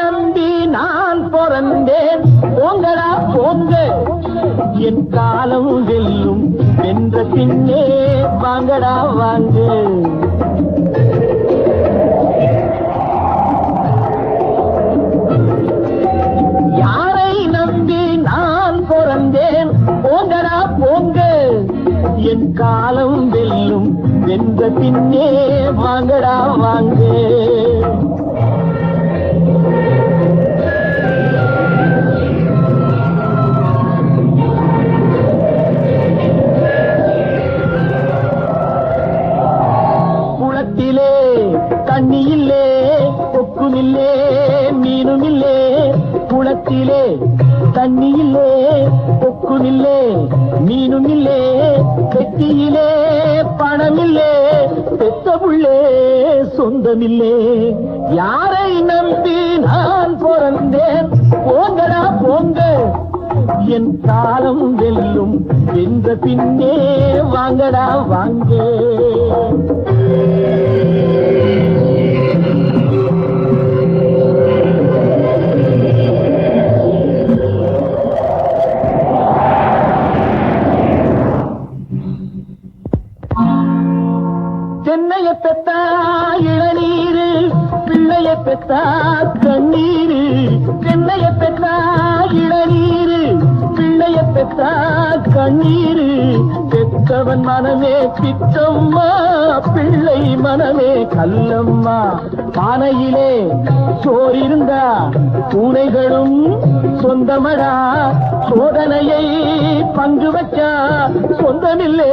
நம்பி நான் பிறந்தேன். போங்கடா போங்க. என் காலம் வெல்லும் வென்ற பின்னே வாங்கடா வாங்க. யாரை நம்பி நான் பிறந்தேன்? போங்கடா போங்க. என் காலம் வெல்லும் வென்ற பின்னே வாங்கடா வாங்க. கொக்கும் இல்லே மீனும் இல்லே குளத்திலே தண்ணி இல்லே கொக்கும் இல்லே மீனும் இல்லே வெட்டியிலே பணம் பெத்த புள்ளே சொந்தமில்லே. யாரை நம்பி நான் பிறந்தேன்? போங்கடா போங்க. என் காலம் வெல்லும் வென்ற பின்னே வாங்கடா வாங்க. பெற்றா பெத்தா பெண்ணைய பெற்றா பெத்தா இளநீரு பிள்ளைய பெற்றா கண்ணீரு. பெற்றவன் மனமே பித்தம்மா பிள்ளை மனமே கல்லம்மா. பானையிலே சோறு இருந்தா பூனைகளும் சொந்தமடா. சோதனையை பங்கு வச்சா சொந்தமில்லே.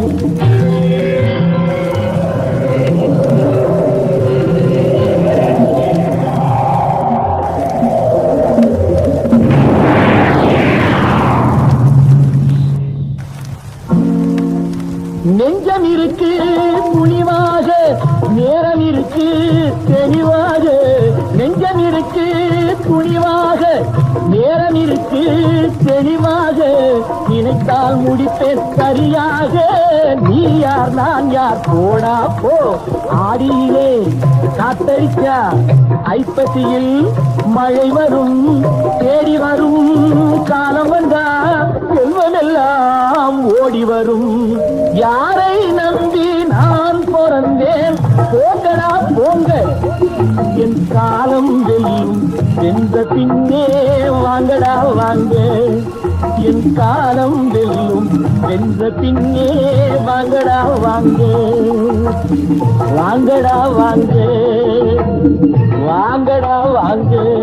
நெஞ்சம் இருக்கு துணிவாக நேரம் இருக்கு தெளிவாக. நெஞ்சம் இருக்கு துணிவாக நேரம் இருக்கு தெளிவாக. நினைத்தால் முடிப்பேன் சரியாக. நீ யார் நான் யார்? போடா போ. ஆடியிலே காத்தடிச்சா ஐப்பசியில் மழை வரும் தேடி வரும். காலம் வெல்லும். வெந்த பின்னே வாங்கடா வாங்க. என் காலம் வெல்லும். வென்ற பின்னே வாங்கடா வாங்க. வாங்கடா வாங்க. வாங்கடா வாங்க.